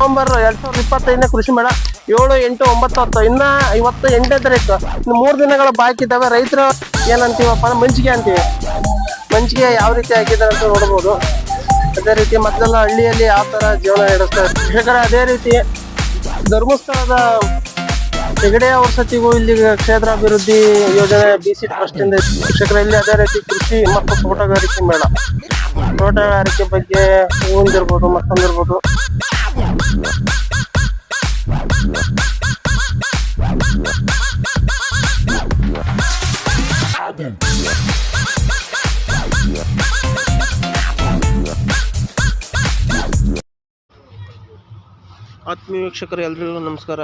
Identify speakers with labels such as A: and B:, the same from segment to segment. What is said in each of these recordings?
A: November ಎರಡ್ ಸಾವಿರದ ಇಪ್ಪತ್ತೈದನೇ ಕೃಷಿ ಮೇಳ. ಏಳು, ಎಂಟು, ಒಂಬತ್ತು ಹತ್ತು. ಇನ್ನ ಇವತ್ತು ಎಂಟನೇ ತಾರೀಕು. ಇನ್ನು ಮೂರು ದಿನಗಳ ಬಾಕಿ ಇದ್ದಾವೆ. ರೈತರು ಏನಂತೀವಪ್ಪ ಮಂಜಿಗೆ ಅಂತೀವಿ. ಮಂಜಿಗೆ ಯಾವ ರೀತಿ ಹಾಕಿದ್ದಾರೆ ಅಂತ ನೋಡ್ಬೋದು. ಅದೇ ರೀತಿ ಮೊದಲೆಲ್ಲ ಹಳ್ಳಿಯಲ್ಲಿ ಯಾವ ಥರ ಜೀವನ ನಡೆಸ್ತಾರೆ ಕೃಷಿಕರ ಅದೇ ರೀತಿ ಧರ್ಮಸ್ಥಳದ ಹೆಗಡೆಯ ವಸತಿಗೂ ಇಲ್ಲಿ ಕ್ಷೇತ್ರಾಭಿವೃದ್ಧಿ ಯೋಜನೆ ಬಿ ಸಿ ಟ್ರಸ್ಟ್ ಇಂದ ಇಲ್ಲಿ ಅದೇ ರೀತಿ ಕೃಷಿ ಮತ್ತು ತೋಟಗಾರಿಕೆ ಮೇಳ. ತೋಟಗಾರಿಕೆ ಬಗ್ಗೆ ಹೂವಿಂದಿರ್ಬೋದು ಮತ್ತೊಂದಿರ್ಬೋದು. ಆತ್ಮೀಯ ವೀಕ್ಷಕರು, ಎಲ್ರಿಗೂ ನಮಸ್ಕಾರ.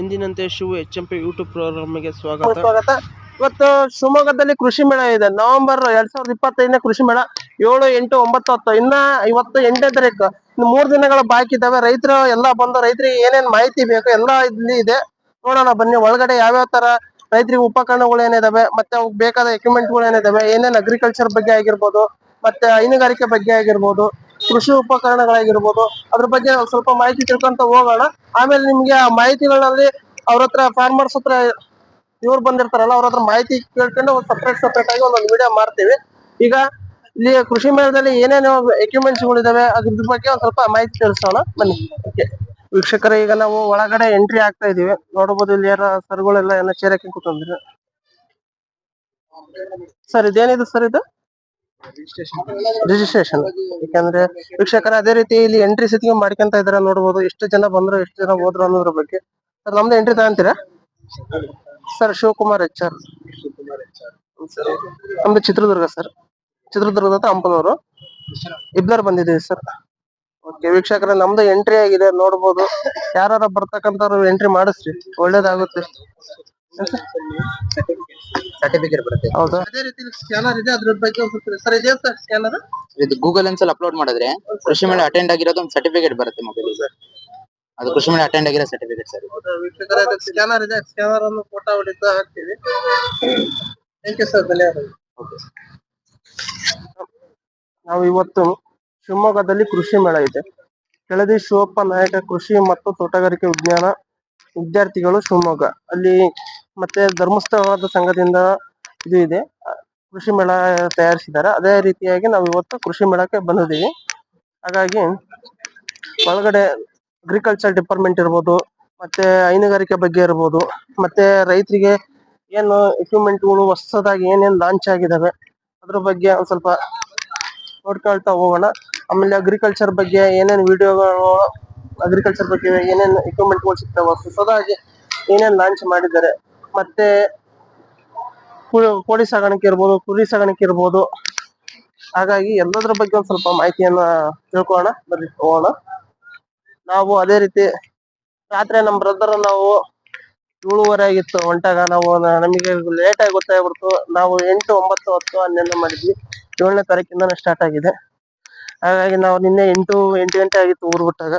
A: ಎಂದಿನಂತೆ Shiva H M P YouTube ಪ್ರೋಗ್ರಾಮ್ಗೆ ಸ್ವಾಗತ. ಸ್ವಾಗತ. ಇವತ್ತು ಶಿವಮೊಗ್ಗದಲ್ಲಿ ಕೃಷಿ ಮೇಳ ಇದೆ. ನವೆಂಬರ್ ಎರಡ್ ಸಾವಿರದ ಇಪ್ಪತ್ತೈದನೇ ಕೃಷಿ ಮೇಳ. ಏಳು ಎಂಟು ಒಂಬತ್ತು ಹತ್ತು. ಇನ್ನ ಇವತ್ತು ಎಂಟನೇ ತಾರೀಕು. ಮೂರು ದಿನಗಳ ಬಾಕಿ ಇದಾವೆ ರೈತರು ಎಲ್ಲ ಬಂದು ರೈತರಿಗೆ ಏನೇನ್ ಮಾಹಿತಿ ಬೇಕು ಎಲ್ಲ ಇಲ್ಲಿ ಇದೆ. ನೋಡೋಣ ಬನ್ನಿ. ಒಳಗಡೆ ಯಾವ್ಯಾವ ತರ ರೈತರಿಗೆ ಉಪಕರಣಗಳು ಏನಿದಾವೆ, ಮತ್ತೆ ಅವ್ಕ್ ಬೇಕಾದ ಎಕ್ವಿಪ್ಮೆಂಟ್ಗಳು ಏನಿದಾವೆ, ಏನೇನ್ ಅಗ್ರಿಕಲ್ಚರ್ ಬಗ್ಗೆ ಆಗಿರ್ಬೋದು, ಮತ್ತೆ ಹೈನುಗಾರಿಕೆ ಬಗ್ಗೆ ಆಗಿರ್ಬೋದು, ಕೃಷಿ ಉಪಕರಣಗಳಾಗಿರ್ಬೋದು, ಅದ್ರ ಬಗ್ಗೆ ಸ್ವಲ್ಪ ಮಾಹಿತಿ ತಿಳ್ಕೊಂತ ಹೋಗೋಣ. ಆಮೇಲೆ ನಿಮ್ಗೆ ಆ ಮಾಹಿತಿಗಳಲ್ಲಿ ಅವ್ರ ಹತ್ರ ಫಾರ್ಮರ್ಸ್ ಹತ್ರ ಇವ್ರು ಬಂದಿರ್ತಾರಲ್ಲ, ಅವ್ರ ಹತ್ರ ಮಾಹಿತಿ ಕೇಳ್ಕೊಂಡು ಸಪ್ರೇಟ್ ಸಪ್ರೇಟ್ ಆಗಿ ಒಂದೊಂದು ವಿಡಿಯೋ ಮಾಡ್ತೀವಿ. ಈಗ ಇಲ್ಲಿ ಕೃಷಿ ಮೇಳದಲ್ಲಿ ಏನೇನು ಎಕ್ವಿಪ್ಮೆಂಟ್ಸ್ ಗಳಿದಾವೆ, ಅದ್ರ ಬಗ್ಗೆ ಒಂದ್ ಸ್ವಲ್ಪ ಮಾಹಿತಿ ತಿಳಿಸೋಣ. ಬನ್ನಿ. ವೀಕ್ಷಕರ, ಈಗ ನಾವು ಒಳಗಡೆ ಎಂಟ್ರಿ ಆಗ್ತಾ ಇದೀವಿ. ನೋಡಬಹುದು ಇಲ್ಲಿ ಯಾರ ಸರ್ಗಳೆಲ್ಲ ಏನೋ ಚೇರ್ ಹಾಕಿ ಸರ್ ಇದೇನಿದೆ ಸರ್ ಇದು? ರಿಜಿಸ್ಟ್ರೇಷನ್ ಯಾಕಂದ್ರೆ ವೀಕ್ಷಕರ, ಅದೇ ರೀತಿ ಇಲ್ಲಿ ಎಂಟ್ರಿ ಸಿತಿಗೆ ಮಾಡ್ಕೊಂತ ಇದಾರೆ ನೋಡಬಹುದು ಎಷ್ಟು ಜನ ಬಂದ್ರು, ಎಷ್ಟು ಜನ ಹೋದ್ರು ಅನ್ನೋದ್ರ ಬಗ್ಗೆ. ಸರ್ ನಮ್ದು ಎಂಟ್ರಿ ತಗೊಂತೀರಾ? ಸರ್ ಶಿವಕುಮಾರ್ ಎಚ್ ಆರ್ ನಮ್ದು ಚಿತ್ರದುರ್ಗ ಸರ್ ಚಿತ್ರದುರ್ಗದ ಹತ್ರ ಹಂಪನವರು ಇಬ್ಬರು ಬಂದಿದ್ದೀವಿ ಸರ್. ಓಕೆ ವೀಕ್ಷಕರೇ ನಮ್ದು ಎಂಟ್ರಿ ಆಗಿದೆ ನೋಡ್ಬೋದು. ಯಾರು ಬರ್ತಕ್ಕಂಥವ್ರು ಎಂಟ್ರಿ ಮಾಡಿಸ್ರಿ. ಒಳ್ಳೇದಾಗುತ್ತೆ.
B: ಸರ್ಟಿಫಿಕೇಟ್ ಬರುತ್ತೆ.
A: ಹೌದಾ? ಅದೇ ರೀತಿ ಸ್ಕ್ಯಾನರ್ ಇದೆ ಅದ್ರ ಬಗ್ಗೆ ಸರ್ ಇದೆ ಸರ್ ಸ್ಕ್ಯಾನರ್
B: ಇದು ಗೂಗಲ್ ಅಲ್ಲಿ ಅಪ್ಲೋಡ್ ಮಾಡಿದ್ರೆ ಕೃಷಿ ಮೇಲೆ ಅಟೆಂಡ್ ಆಗಿರೋದು ಒಂದು ಸರ್ಟಿಫಿಕೇಟ್ ಬರುತ್ತೆ ಮೊಬೈಲ್ ಅದು ಕೃಷಿ ಮೇಲೆ ಅಟೆಂಡ್ ಆಗಿರೋ ಸರ್ಟಿಫಿಕೇಟ್ ಸರ್
A: ಸ್ಕ್ಯಾನರ್ ಇದೆ ಸ್ಕ್ಯಾನರ್ ಅನ್ನು ಫೋಟೋ ಹೊಡಿತಾ ಹಾಕ್ತೀವಿ. ಥ್ಯಾಂಕ್ ಯು ಸರ್ ಧನ್ಯವಾದ
B: Okay.
A: ನಾವು ಇವತ್ತು ಶಿವಮೊಗ್ಗದಲ್ಲಿ ಕೃಷಿ ಮೇಳ ಇದೆ. ಕೆಳದಿ ಶಿವಪ್ಪ ನಾಯಕ ಕೃಷಿ ಮತ್ತು ತೋಟಗಾರಿಕೆ ವಿಜ್ಞಾನ ವಿದ್ಯಾರ್ಥಿಗಳು ಶಿವಮೊಗ್ಗ. ಅಲ್ಲಿ ಮತ್ತೆ ಧರ್ಮಸ್ಥಳದ ಸಂಘದಿಂದ ಇದು ಇದೆ. ಕೃಷಿ ಮೇಳ ತಯಾರಿಸಿದ್ದಾರೆ. ಅದೇ ರೀತಿಯಾಗಿ ನಾವು ಇವತ್ತು ಕೃಷಿ ಮೇಳಕ್ಕೆ ಬಂದಿದ್ದೀವಿ. ಹಾಗಾಗಿ ಒಳಗಡೆ ಅಗ್ರಿಕಲ್ಚರ್ ಡಿಪಾರ್ಟ್ಮೆಂಟ್ ಇರ್ಬೋದು, ಮತ್ತೆ ಹೈನುಗಾರಿಕೆ ಬಗ್ಗೆ ಇರ್ಬೋದು, ಮತ್ತೆ ರೈತರಿಗೆ ಏನು ಎಕ್ವಿಪ್ಮೆಂಟ್ಗಳು ಹೊಸದಾಗಿ ಏನೇನು ಲಾಂಚ್ ಆಗಿದಾವೆ ಅದ್ರ ಬಗ್ಗೆ ಒಂದ್ ಸ್ವಲ್ಪ ನೋಡ್ಕೊಳ್ತಾ ಹೋಗೋಣ. ಆಮೇಲೆ ಅಗ್ರಿಕಲ್ಚರ್ ಬಗ್ಗೆ ಏನೇನ್ ವಿಡಿಯೋಗಳು ಅಗ್ರಿಕಲ್ಚರ್ ಬಗ್ಗೆ ಏನೇನ್ ಎಕ್ವಿಪ್ಮೆಂಟ್ಗಳು ಸಿಗ್ತಾವ ಹೊಸದಾಗಿ ಏನೇನ್ ಲಾಂಚ್ ಮಾಡಿದ್ದಾರೆ. ಮತ್ತೆ ಕೋಳಿ ಸಾಗಾಣಿಕೆ ಇರ್ಬೋದು, ಕುರಿ ಸಾಗಾಣಿಕೆ ಇರ್ಬೋದು. ಹಾಗಾಗಿ ಎಲ್ಲದ್ರ ಬಗ್ಗೆ ಒಂದ್ ಸ್ವಲ್ಪ ಮಾಹಿತಿಯನ್ನ ತಿಳ್ಕೊಳ್ಳೋಣ, ಬರ್ರಿ ಹೋಗೋಣ. ನಾವು ಅದೇ ರೀತಿ ರಾತ್ರಿ ನಮ್ಮ ಬ್ರದರ್ ನಾವು ಏಳುವರೆ ಆಗಿತ್ತು ಹೊಂಟಾಗ ನಾವು ನಮಗೆ ಲೇಟ್ ಆಗಿ ಗೊತ್ತಾಗ್ಬಿಡ್ತು. ನಾವು ಎಂಟು, ಒಂಬತ್ತು, ಹತ್ತು ಹನ್ನೊಂದು ಮಾಡಿದ್ವಿ. ಏಳನೇ ತಾರೀಕಿಂದನೇ ಸ್ಟಾರ್ಟ್ ಆಗಿದೆ. ಹಾಗಾಗಿ ನಾವು ನಿನ್ನೆ ಎಂಟು ಎಂಟು ಗಂಟೆ ಆಗಿತ್ತು ಊರು ಬಿಟ್ಟಾಗ.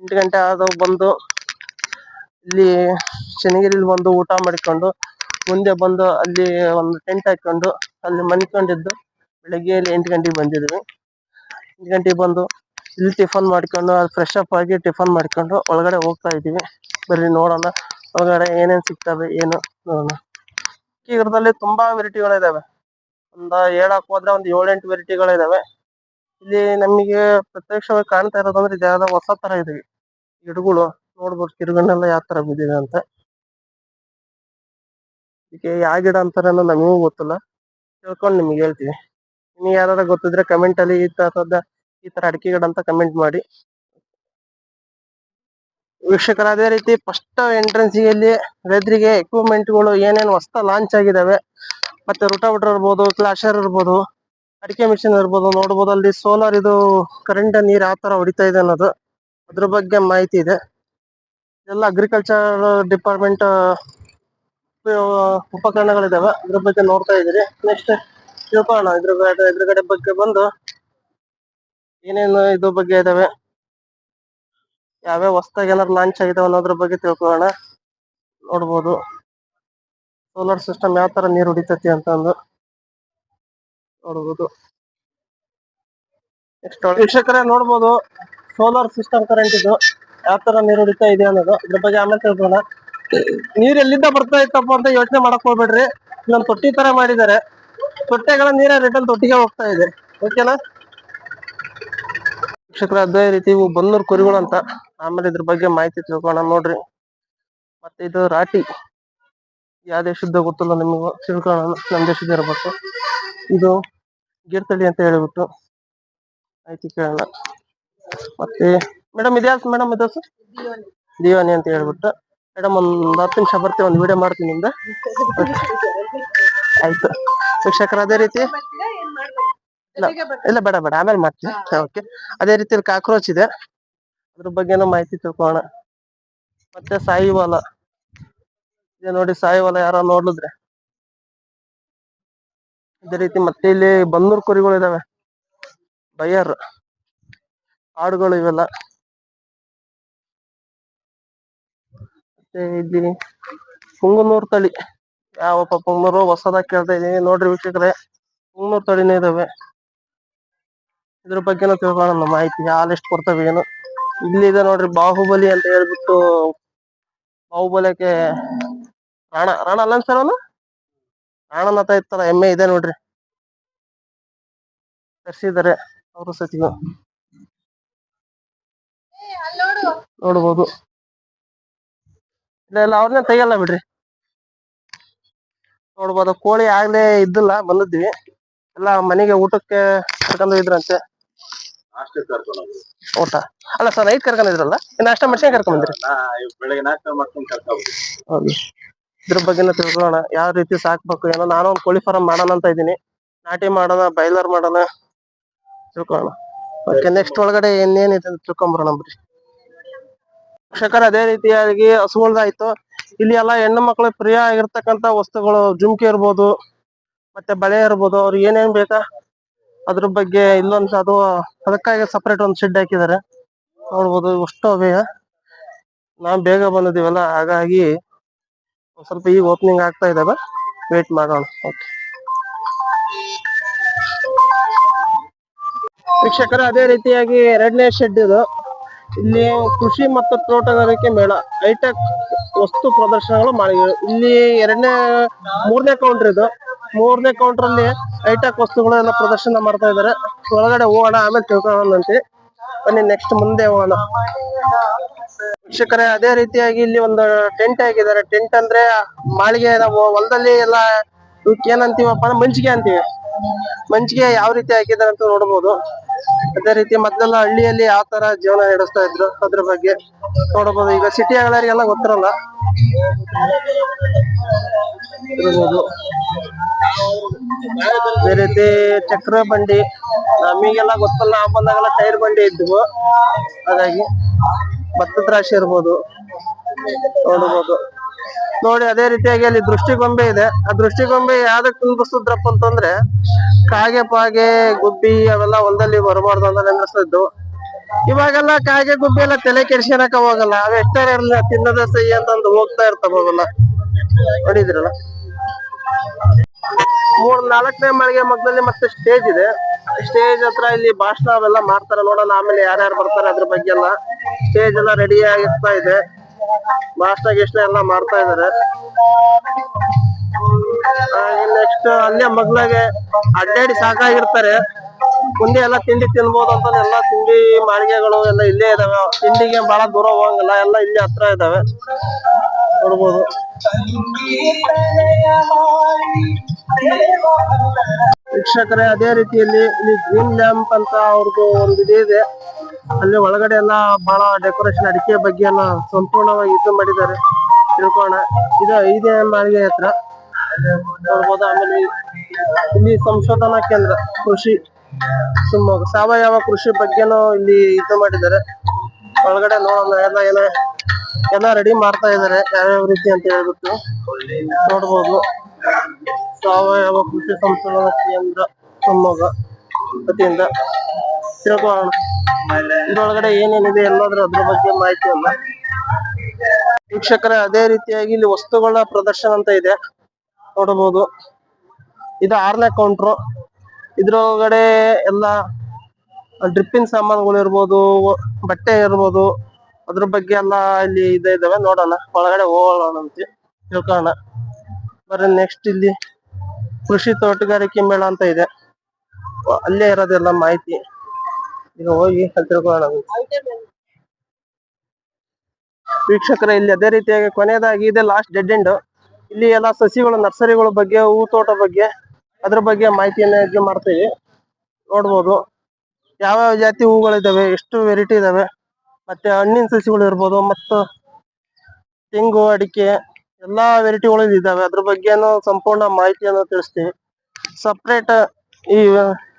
A: ಎಂಟು ಗಂಟೆ ಆದಾಗ ಬಂದು ಇಲ್ಲಿ ಚನ್ನಗಿರಿಲಿ ಬಂದು ಊಟ ಮಾಡಿಕೊಂಡು, ಮುಂದೆ ಬಂದು ಅಲ್ಲಿ ಒಂದು ಟೆಂಟ್ ಹಾಕೊಂಡು ಅಲ್ಲಿ ಮನಿಕೊಂಡಿದ್ದು ಬೆಳಗ್ಗೆ ಇಲ್ಲಿ ಎಂಟು ಗಂಟೆಗೆ ಬಂದಿದ್ವಿ. ಎಂಟು ಗಂಟೆಗೆ ಬಂದು ಇಲ್ಲಿ ಟಿಫನ್ ಮಾಡ್ಕೊಂಡು ಫ್ರೆಶ್ ಅಪ್ ಆಗಿ ಟಿಫನ್ ಮಾಡ್ಕೊಂಡು ಒಳಗಡೆ ಹೋಗ್ತಾ ಇದ್ದೀವಿ. ಬರ್ರಿ ನೋಡೋಣ. ಒಳಗಡೆ ಏನೇನ್ ಸಿಗ್ತವೆ, ಏನು ನೋಡೋಣ. ಇದರಲ್ಲಿ ತುಂಬಾ ವೆರೈಟಿಗಳಿದಾವೆ ಒಂದ ಹೇಳಕ್ ಹೋದ್ರೆ ಒಂದ್ ಏಳೆಂಟು ವೆರೈಟಿಗಳಿದಾವೆ ಇಲ್ಲಿ ನಮಗೆ ಪ್ರತ್ಯಕ್ಷವಾಗಿ ಕಾಣ್ತಾ ಇರೋದಂದ್ರೆ ಅಂದ್ರೆ ಯಾವ್ದೋ ಹೊಸ ತರ ಇದೆ ಗಿಡಗಳು. ನೋಡ್ಬೋದು ಕಿರುಗಣ್ಣೆಲ್ಲ ಯಾವ ತರ ಬಿದ್ದಿದೆ ಅಂತ. ಇದಕ್ಕೆ ಯಾವ ಗಿಡ ಅಂತಾರ ನಮಗೂ ಗೊತ್ತಿಲ್ಲ. ತಿಳ್ಕೊಂಡು ನಿಮ್ಗೆ ಹೇಳ್ತೀವಿ ನಿಮ್ಗೆ ಯಾರು ಗೊತ್ತಿದ್ರೆ ಕಮೆಂಟ್ ಅಲ್ಲಿ ಈ ತರದ ಈ ತರ ಅಡಿಕೆ ಗಿಡ ಅಂತ ಕಮೆಂಟ್ ಮಾಡಿ. ವೀಕ್ಷಕರ ಅದೇ ರೀತಿ ಫಸ್ಟ್ ಎಂಟ್ರೆನ್ಸ್ ಅಲ್ಲಿ ರೈತರಿಗೆ ಎಕ್ವಿಪ್ಮೆಂಟ್ಗಳು ಏನೇನು ಹೊಸ ಲಾಂಚ್ ಆಗಿದಾವೆ. ಮತ್ತೆ ರುಟಾವಿಟರ್ ಇರ್ಬೋದು ಕ್ಲಾಶರ್ ಇರ್ಬೋದು, ಅಡಿಕೆ ಮಿಷಿನ್ ಇರ್ಬೋದು, ನೋಡ್ಬೋದು ಅಲ್ಲಿ ಸೋಲಾರ್ ಇದು ಕರೆಂಟ್ ನೀರು ಯಾವ ತರ ಹೊಡಿತಾ ಇದೆ ಅನ್ನೋದು ಅದ್ರ ಬಗ್ಗೆ ಮಾಹಿತಿ ಇದೆ. ಎಲ್ಲ ಅಗ್ರಿಕಲ್ಚರ್ ಡಿಪಾರ್ಟ್ಮೆಂಟ್ ಉಪಕರಣಗಳಿದಾವೆ. ಅದ್ರ ಬಗ್ಗೆ ನೋಡ್ತಾ ಇದ್ದೀರಿ. ನೆಕ್ಸ್ಟ್ ತಿಳ್ಕೊಳ್ಳೋಣ. ಇದ್ರ ಎದುರುಗಡೆ ಬಗ್ಗೆ ಬಂದು ಏನೇನು ಇದ್ರ ಬಗ್ಗೆ ಇದಾವೆ. ಯಾವ್ಯಾವ ಹೊಸದಾಗಿ ಏನಾದ್ರು ಲಾಂಚ್ ಆಗಿದೆ ಅನ್ನೋದ್ರ ಬಗ್ಗೆ ತಿಳ್ಕೊಳ್ಳೋಣ. ನೋಡ್ಬೋದು. ಸೋಲಾರ್ ಸಿಸ್ಟಮ್ ಯಾವ ತರ ನೀರು ಹೊಡಿತೈತಿ ಅಂತ ಅಂದು ನೋಡ್ಬೋದು. ನೆಕ್ಸ್ಟ್ ವೀಕ್ಷಕರೇ ನೋಡ್ಬೋದು ಸೋಲಾರ್ ಸಿಸ್ಟಮ್ ಕರೆಂಟ್ ಇದು ಯಾವ ತರ ನೀರು ಹೊಡಿತಾ ಇದೆ ಅನ್ನೋದು. ಇದ್ರ ಬಗ್ಗೆ ಆಮೇಲೆ ತಿಳ್ಕೊಳ್ಳೋಣ. ನೀರ್ ಎಲ್ಲಿಂದ ಬರ್ತಾ ಇತ್ತಪ್ಪ ಅಂತ ಯೋಚನೆ ಮಾಡಕ್ ಹೋಗ್ಬೇಡ್ರಿ. ಇಲ್ಲೊಂದು ತೊಟ್ಟಿ ತರ ಮಾಡಿದ್ದಾರೆ. ತೊಟ್ಟೆಗಳ ನೀರ ರಿಟರ್ನ್ ತೊಟ್ಟಿಗೆ ಹೋಗ್ತಾ ಇದೆ. ಓಕೆನಾ ಶಿಕ್ಷಕರ ಅದೇ ರೀತಿ ಇವು ಬನ್ನೂರ್ ಕುರಿಗಳು ಅಂತ. ಆಮೇಲೆ ಇದ್ರ ಬಗ್ಗೆ ಮಾಹಿತಿ ತಿಳ್ಕೊಳ್ಳೋಣ ನೋಡ್ರಿ. ಮತ್ತೆ ಇದು ರಾಟಿ. ಯಾವ ದೇಶದ ಗೊತ್ತಿಲ್ಲ ನಿಮಗೂ. ತಿಳ್ಕೊಳ್ಳೋಣ ನಮ್ಮ ದೇಶದ ಇರಬೇಕು. ಇದು ಗಿರ್ತಳಿ ಅಂತ ಹೇಳಿಬಿಟ್ಟು ಮಾಹಿತಿ ಕೇಳೋಣ. ಮತ್ತೆ ಮೇಡಮ್ ಇದ್ಯಾ ಮೇಡಮ್ ಇದು? ದಿವಾನಿ ಅಂತ ಹೇಳ್ಬಿಟ್ಟು. ಮೇಡಮ್ ಒಂದ್ ಹತ್ತು ನಿಮಿಷ ಬರ್ತೀವಿ ಒಂದು ವಿಡಿಯೋ ಮಾಡ್ತೀನಿ ನಿಮ್ದು. ಆಯ್ತು. ಶಿಕ್ಷಕರ ಅದೇ ರೀತಿ ಇಲ್ಲ. ಇಲ್ಲ ಬೇಡ ಬೇಡ. ಆಮೇಲೆ ಮಾಡ್ತೀನಿ. ಓಕೆ ಅದೇ ರೀತಿ ಕಾಕ್ರೋಚ್ ಇದೆ. ಅದ್ರ ಬಗ್ಗೆನೂ ಮಾಹಿತಿ ತಿಳ್ಕೊಳ್ಳೋಣ. ಮತ್ತೆ ಸಾಯಿವಾಲ ಇದೆ ನೋಡಿ ಸಾಯಿವಾಲ ಯಾರೋ ನೋಡಿದ್ರೆ. ಅದೇ ರೀತಿ ಮತ್ತೆ ಇಲ್ಲಿ ಬನ್ನೂರ್ ಕುರಿಗಳು ಇದಾವೆ. ಬಯ್ಯರ್ ಆಡುಗಳು ಇವೆಲ್ಲ. ಮತ್ತೆ ಇಲ್ಲಿ ಪುಂಗನೂರ್ ತಳಿ. ಯಾವಪ್ಪ ಪುಂಗನೂರು ಹೊಸದಾಗಿ ಕೇಳ್ತಾ ಇದೀನಿ. ನೋಡ್ರಿ ವೀಕ್ಷಕರೇ. ಪುಂಗನೂರ್ ತಳಿನೇ ಇದಾವೆ. ಇದ್ರ ಬಗ್ಗೆನು ತಿಳ್ಕೊಳ್ಳೋಣ, ಮಾಹಿತಿ ಆ ಲಿಸ್ಟ್ ಕೊಡ್ತವೆ ಏನು. ಇಲ್ಲಿದೆ ನೋಡ್ರಿ ಬಾಹುಬಲಿ ಅಂತ ಹೇಳ್ಬಿಟ್ಟು ಬಾಹುಬಲಿಗೆ ರಾಣ ರಾಣ ಅಲ್ಲ ಸರ್ ಅವನು? ರಾಣನತ ಇತ್ತಲ್ಲ ಎಮ್ಮೆ ಇದೆ ನೋಡ್ರಿ. ತರಿಸಿದ್ದಾರೆ ಅವರು ಸತಿಗೂ. ನೋಡ್ಬೋದು. ಇಲ್ಲ ಇಲ್ಲ ಅವ್ರನ್ನ ತೆಗಿಯಲ್ಲ ಬಿಡ್ರಿ. ನೋಡ್ಬೋದು, ಕೋಳಿ ಆಗ್ಲೇ ಇದ್ದಿಲ್ಲ, ಬಂದಿದ್ವಿ. ಎಲ್ಲ ಮನೆಗೆ ಊಟಕ್ಕೆ ಕರ್ಕೊಂಡು ಹೋಗಿದ್ರಂತೆ ಊಟ. ಅಲ್ಲ ಸರ್ ನೈಟ್ ಕರ್ಕೊಂಡಿದ್ರಲ್ಲ ನಾಷ್ಟ ಮಾಡ್ಸ್ಕೊಂಡ್ ಕರ್ಕೊಂಡ್ ಬಂದ್ರಿ?
B: ಬೆಳಗ್ಗೆ ನಾಷ್ಟ ಮಾಡ್ಕೊಂಡು ಕರ್ಕೊಂಡು
A: ಹೌದು. ಇದ್ರ ಬಗ್ಗೆನ ತಿಳ್ಕೊಳ್ಳೋಣ. ಯಾವ ರೀತಿ ಸಾಕ್ಬೇಕು ಏನೋ ನಾನು ಒಂದು ಕೋಳಿ ಫಾರಂ ಮಾಡೋಣ ಅಂತ ಇದ್ದೀನಿ. ನಾಟಿ ಮಾಡೋಣ ಬೈಲರ್ ಮಾಡೋಣ ತಿಳ್ಕೊಳ್ಳೋಣ. ಓಕೆ ನೆಕ್ಸ್ಟ್ ಒಳಗಡೆ ಇನ್ನೇನಿದೆ ತಿಳ್ಕೊಂಬರೋಣ ಬಿಡ್ರಿ. ಶಿಕ್ಷಕರ ಅದೇ ರೀತಿಯಾಗಿ ಹಸುಗಳ್ದಾಯ್ತು. ಇಲ್ಲಿ ಎಲ್ಲ ಹೆಣ್ಣು ಮಕ್ಕಳು ಪ್ರಿಯ ಆಗಿರ್ತಕ್ಕಂತ ವಸ್ತುಗಳು ಜುಮ್ಕಿ ಇರ್ಬೋದು ಮತ್ತೆ ಬಳೆ ಇರ್ಬೋದು ಅವ್ರಿಗೆ ಏನೇನ್ ಬೇಕಾ? ಅದ್ರ ಬಗ್ಗೆ ಇಲ್ಲೊಂದು ಅದು ಅದಕ್ಕಾಗಿ ಸಪರೇಟ್ ಒಂದು ಶೆಡ್ ಹಾಕಿದ್ದಾರೆ ನೋಡ್ಬೋದು ಅಷ್ಟು ಬೇಗ. ನಾವ್ ಬೇಗ ಬಂದಿದ್ದೀವಲ್ಲ, ಹಾಗಾಗಿ ಸ್ವಲ್ಪ ಈಗ ಓಪನಿಂಗ್ ಆಗ್ತಾ ಇದ್ದಾವೆ ವೇಟ್ ಮಾಡೋಣ. ಓಕೆ ವೀಕ್ಷಕರ, ಅದೇ ರೀತಿಯಾಗಿ ಎರಡನೇ ಶೆಡ್ ಇದು. ಇಲ್ಲಿ ಕೃಷಿ ಮತ್ತು ತೋಟಗಾರಿಕೆ ಮೇಳ ಹೈಟೆಕ್ ವಸ್ತು ಪ್ರದರ್ಶನಗಳು ಮಾಡಿ ಇಲ್ಲಿ ಎರಡನೇ, ಮೂರನೇ ಕೌಂಟರ್ ಇದು. ಮೂರನೇ ಕೌಂಟರ್ ಅಲ್ಲಿ ಹೈಟೆಕ್ ವಸ್ತುಗಳನ್ನ ಪ್ರದರ್ಶನ ಮಾಡ್ತಾ ಇದ್ದಾರೆ. ಒಳಗಡೆ ಹೋಗೋಣ, ಆಮೇಲೆ ತಿಳ್ಕೊಳ್ಳೋಣಂತೆ ಬನ್ನಿ ನೆಕ್ಸ್ಟ್ ಮುಂದೆ ಹೋಗೋಣ. ವೀಕ್ಷಕರೇ, ಅದೇ ರೀತಿಯಾಗಿ ಇಲ್ಲಿ ಒಂದು ಟೆಂಟ್ ಹಾಕಿದ್ದಾರೆ. ಟೆಂಟ್ ಅಂದ್ರೆ ಮಾಳಿಗೆ, ನಾವು ಹೊಲದಲ್ಲಿ ಎಲ್ಲ ಏನಂತೀವಪ್ಪ ಅಂದ್ರೆ ಮಂಚಿಗೆ ಅಂತೀವಿ. ಮಂಚಿಗೆ ಯಾವ ರೀತಿ ಹಾಕಿದ್ದಾರೆ ಅಂತ ನೋಡ್ಬೋದು. ಅದೇ ರೀತಿ ಮೊದ್ಲೆಲ್ಲ ಹಳ್ಳಿಯಲ್ಲಿ ಯಾವ ತರ ಜೀವನ ನಡೆಸ್ತಾ ಇದ್ರು, ಅದ್ರ ಬಗ್ಗೆ ನೋಡಬಹುದು ಈಗ ಸಿಟಿ ಎಲ್ಲ ಗೊತ್ತಿರಲ್ಲ. ಇರ್ಬೋದು. ಅದೇ ರೀತಿ ಚಕ್ರ ಬಂಡಿ, ನಮಗೆಲ್ಲ ಗೊತ್ತಲ್ಲ ಆ ಬಂದಾಗೆಲ್ಲ ಟೈರ್ ಬಂಡಿ ಇದ್ವು. ಹಾಗಾಗಿ ಭತ್ತದ ರಾಶಿ ಇರ್ಬೋದು. ನೋಡಬಹುದು ನೋಡಿ, ಅದೇ ರೀತಿಯಾಗಿ ಅಲ್ಲಿ ದೃಷ್ಟಿಗೊಂಬೆ ಇದೆ. ಆ ದೃಷ್ಟಿಗೊಂಬೆ ಯಾವ್ದಕ್ ನಿಂದ್ರಿಸಿದ್ರಪ್ಪ ಅಂತಂದ್ರೆ, ಕಾಗೆ ಪಾಗೆ ಗುಬ್ಬಿ ಅವೆಲ್ಲ ಹೊಲದಲ್ಲಿ ಬರಬಾರ್ದು ಅಂತ ನೆನಸಿದ್ದು ಇವಾಗೆಲ್ಲ ಕಾಗೆ ಗುಬ್ಬಿ ಎಲ್ಲ ತಲೆ ಕೆಡ್ಸ್ಕೊಳಕ ಹೋಗಲ್ಲ ಅವ್ ಎಷ್ಟೇ ತಿನ್ನದ ಸಹಿ ಅಂತಂದು ಹೋಗ್ತಾ ಇರ್ತಾವ ಅವೆಲ್ಲ. ನೋಡಿದ್ರಲ್ಲ? ಮೂರ್, ನಾಲ್ಕನೇ ಮಳಿಗೆ ಮಗ್ದಲ್ಲಿ ಮತ್ತೆ ಸ್ಟೇಜ್ ಇದೆ. ಸ್ಟೇಜ್ ಹತ್ರ ಇಲ್ಲಿ ಭಾಷಣ ಅವೆಲ್ಲ ಮಾಡ್ತಾರೆ ನೋಡೋಣ. ಆಮೇಲೆ ಯಾರ್ಯಾರು ಬರ್ತಾರೆ ಅದ್ರ ಬಗ್ಗೆ ಎಲ್ಲ ಸ್ಟೇಜ್ ಎಲ್ಲ ರೆಡಿ ಆಗಿರ್ತಾ ಇದೆ. ಭಾಷಣ ಗಿಷ್ಟ ಎಲ್ಲ ಮಾಡ್ತಾ ಇದಾರೆ ನೆಕ್ಸ್ಟ್ ಅಲ್ಲೇ ಮಗ್ಲಾಗೆ ಅಡ್ಡಾಡಿ ಸಾಕಾಗಿರ್ತಾರೆ. ಮುಂದೆ ಎಲ್ಲ ತಿಂಡಿ ತಿನ್ಬೋದು ಅಂತ ಎಲ್ಲ ತಿಂಡಿ ಮಾಳಿಗೆಗಳು ಎಲ್ಲ ಇಲ್ಲೇ ಇದಾವೆ. ತಿಂಡಿಗೆ ಬಹಳ ದೂರ ಹೋಗಂಗಿಲ್ಲ, ಎಲ್ಲ ಇಲ್ಲಿ ಹತ್ರ ಇದಾವೆ. ನೋಡ್ಬೋದು. ವೀಕ್ಷಕರೇ, ಅದೇ ರೀತಿಯಲ್ಲಿ ಇಲ್ಲಿ ಗ್ರೀನ್ ಲ್ಯಾಂಪ್ ಅಂತ ಅವ್ರದ್ದು ಒಂದು ಇದೆ. ಅಲ್ಲಿ ಒಳಗಡೆ ಎಲ್ಲ ಬಹಳ ಡೆಕೋರೇಷನ್ ಅಡಿಕೆ ಬಗ್ಗೆ ಎಲ್ಲ ಸಂಪೂರ್ಣವಾಗಿ ಇದು ಮಾಡಿದ್ದಾರೆ. ತಿಳ್ಕೋಣ ಇದು ಐದೇ ಮಾಳಿಗೆ ಹತ್ರ. ನೋಡ್ಬೋದು, ಆಮೇಲೆ ಇಲ್ಲಿ ಸಂಶೋಧನಾ ಕೇಂದ್ರ, ಕೃಷಿ ಶಿವಮೊಗ್ಗ ಸಾವಯವ ಕೃಷಿ ಬಗ್ಗೆನೂ ಇಲ್ಲಿ ಇದು ಮಾಡಿದ್ದಾರೆ. ಒಳಗಡೆ ನೋಡೋಣ, ಎಲ್ಲ ಏನ ಎಲ್ಲ ರೆಡಿ ಮಾಡ್ತಾ ಇದ್ದಾರೆ, ಯಾವ್ಯಾವ ರೀತಿ ಅಂತ ಹೇಳ್ಬಿಟ್ಟು. ನೋಡ್ಬೋದು. ಸಾವಯವ ಕೃಷಿ ಸಂಶೋಧನಾ ಕೇಂದ್ರ, ಶಿವಮೊಗ್ಗ. ವತಿಯಿಂದ ತಿಳ್ಕೊಳ್ಳೋಣ. ಇದರೊಳಗಡೆ ಏನೇನಿದೆ ಎಲ್ಲಾದ್ರೂ ಅದ್ರ ಬಗ್ಗೆ ಮಾಹಿತಿ ಅಲ್ಲ. ವೀಕ್ಷಕರೇ, ಅದೇ ರೀತಿಯಾಗಿ ಇಲ್ಲಿ ವಸ್ತುಗಳ ಪ್ರದರ್ಶನ ಅಂತ ಇದೆ. ನೋಡಬಹುದು. ಇದು ಆರನೇ ಕೌಂಟ್ರು ಇದ್ರೊಳಗಡೆ ಎಲ್ಲ ಡ್ರಿಪ್ಪಿನ ಸಾಮಾನುಗಳು ಇರ್ಬೋದು, ಬಟ್ಟೆ ಇರ್ಬೋದು, ಅದ್ರ ಬಗ್ಗೆ ಎಲ್ಲ ಇಲ್ಲಿ ಇದೆ ಇದಾವೆ. ನೋಡೋಣ. ಒಳಗಡೆ ಹೋಗೋಣ ಅಂತ. ತಿಳ್ಕೊಳ್ಳೋಣ. ಬರ್ರಿ ನೆಕ್ಸ್ಟ್ ಇಲ್ಲಿ ಕೃಷಿ ತೋಟಗಾರಿಕೆ ಮೇಳ ಅಂತ ಇದೆ. ಅಲ್ಲೇ ಇರೋದೆಲ್ಲ ಮಾಹಿತಿ. ಈಗ ಹೋಗಿ ಕಲ್ತಿರ್ಕೊಳ್ಳೋಣ ವೀಕ್ಷಕರ, ಇಲ್ಲಿ ಅದೇ ರೀತಿಯಾಗಿ ಕೊನೆಯದಾಗಿ ಇದೆ ಲಾಸ್ಟ್ ಡೆಡ್ ಎಂಡ್ ಇಲ್ಲಿ ಎಲ್ಲ ಸಸಿಗಳು, ನರ್ಸರಿಗಳ ಬಗ್ಗೆ, ಹೂ ತೋಟ ಬಗ್ಗೆ, ಅದ್ರ ಬಗ್ಗೆ ಮಾಹಿತಿಯನ್ನ ಇದು ಮಾಡ್ತೀವಿ. ನೋಡ್ಬೋದು. ಯಾವ್ಯಾವ ಜಾತಿ ಹೂಗಳಿದಾವೆ, ಎಷ್ಟು ವೆರೈಟಿ ಇದಾವೆ, ಮತ್ತೆ ಹಣ್ಣಿನ ಸಸಿಗಳು ಇರ್ಬೋದು, ಮತ್ತು ತೆಂಗು, ಅಡಿಕೆ, ಎಲ್ಲಾ ವೆರೈಟಿಗಳು ಇದಾವೆ. ಅದ್ರ ಬಗ್ಗೆನೂ ಸಂಪೂರ್ಣ ಮಾಹಿತಿಯನ್ನು ತಿಳಿಸ್ತೀವಿ. ಸಪ್ರೇಟ್ ಈ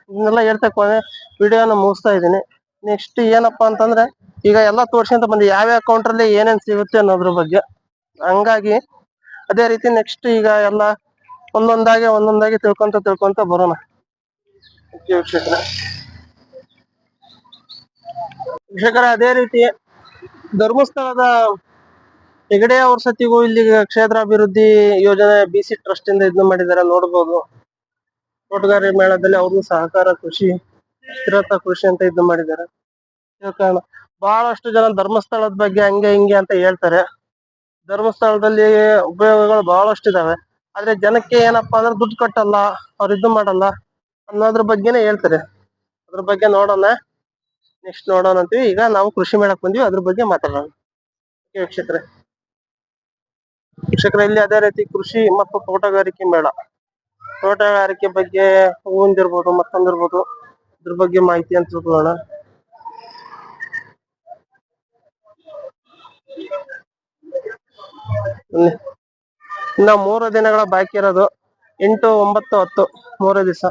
A: ಇದನ್ನೆಲ್ಲ ಹೇಳ್ತಾ ಕೊನೆ ವಿಡಿಯೋನ ಮುಗಿಸ್ತಾ ಇದ್ದೀನಿ. ನೆಕ್ಸ್ಟ್ ಏನಪ್ಪಾ ಅಂತಂದ್ರೆ, ಈಗ ಎಲ್ಲ ಯಾವ ಬಂದು ಯಾವ್ಯಾವ ಕೌಂಟ್ರಲ್ಲಿ ಏನೇನ್ ಸಿಗುತ್ತೆ ಅನ್ನೋದ್ರ ಬಗ್ಗೆ. ಹಂಗಾಗಿ, ಅದೇ ರೀತಿ ನೆಕ್ಸ್ಟ್ ಈಗ ಎಲ್ಲ ಒಂದೊಂದಾಗಿ ಒಂದೊಂದಾಗಿ ತಿಳ್ಕೊಂತ ತಿಳ್ಕೊಂತ ಬರೋಣ. ವೀಕ್ಷಕರೇ. ಅದೇ ರೀತಿ ಧರ್ಮಸ್ಥಳದ ಹೆಗಡೆಯ ಅವ್ರ ಸತಿಗೂ ಇಲ್ಲಿ ಕ್ಷೇತ್ರಾಭಿವೃದ್ಧಿ ಯೋಜನೆ ಬಿ ಸಿ ಟ್ರಸ್ಟ್ ಇಂದ ಇದನ್ನ ಮಾಡಿದ್ದಾರೆ ನೋಡ್ಬೋದು. ತೋಟಗಾರಿಕೆ ಮೇಳದಲ್ಲಿ ಅವ್ರಿಗೂ ಸಹಕಾರ, ಕೃಷಿ, ಸ್ಥಿರತ ಕೃಷಿ ಅಂತ ಇದ್ ಮಾಡಿದ್ದಾರೆ. ಕಾರಣ ಬಹಳಷ್ಟು ಜನ ಧರ್ಮಸ್ಥಳದ ಬಗ್ಗೆ ಹಂಗೆ ಹಿಂಗೆ ಅಂತ ಹೇಳ್ತಾರೆ. ಧರ್ಮಸ್ಥಳದಲ್ಲಿ ಉಪಯೋಗಗಳು ಬಹಳಷ್ಟು ಇದಾವೆ. ಆದ್ರೆ ಜನಕ್ಕೆ ಏನಪ್ಪಾ ಅಂದ್ರೆ ದುಡ್ಡು ಕಟ್ಟಲ್ಲ, ಅವ್ರ ಇದು ಮಾಡಲ್ಲ ಅನ್ನೋದ್ರ ಬಗ್ಗೆನೇ ಹೇಳ್ತಾರೆ. ಅದ್ರ ಬಗ್ಗೆ ನೋಡೋಣ. ನೆಕ್ಸ್ಟ್ ನೋಡೋಣ ಅಂತೀವಿ. ಈಗ ನಾವು ಕೃಷಿ ಮೇಳಕ್ ಬಂದಿವಿ. ಅದ್ರ ಬಗ್ಗೆ ಮಾತಾಡೋಣ. ವೀಕ್ಷಕರೇ. ವೀಕ್ಷಕರ, ಇಲ್ಲಿ ಅದೇ ರೀತಿ ಕೃಷಿ ಮತ್ತು ತೋಟಗಾರಿಕೆ ಮೇಳ. ತೋಟಗಾರಿಕೆ ಬಗ್ಗೆ ಹೂವಿಂದಿರ್ಬೋದು ಮತ್ತೊಂದಿರ್ಬೋದು ಇದ್ರ ಬಗ್ಗೆ ಮಾಹಿತಿ ಅಂತ ತಿಳ್ಕೊಳ್ಳೋಣ. ಇನ್ನ ಮೂರು ದಿನಗಳ ಬಾಕಿ ಇರೋದು ಎಂಟು ಒಂಬತ್ತು ಹತ್ತು ಮೂರೇ ದಿವಸ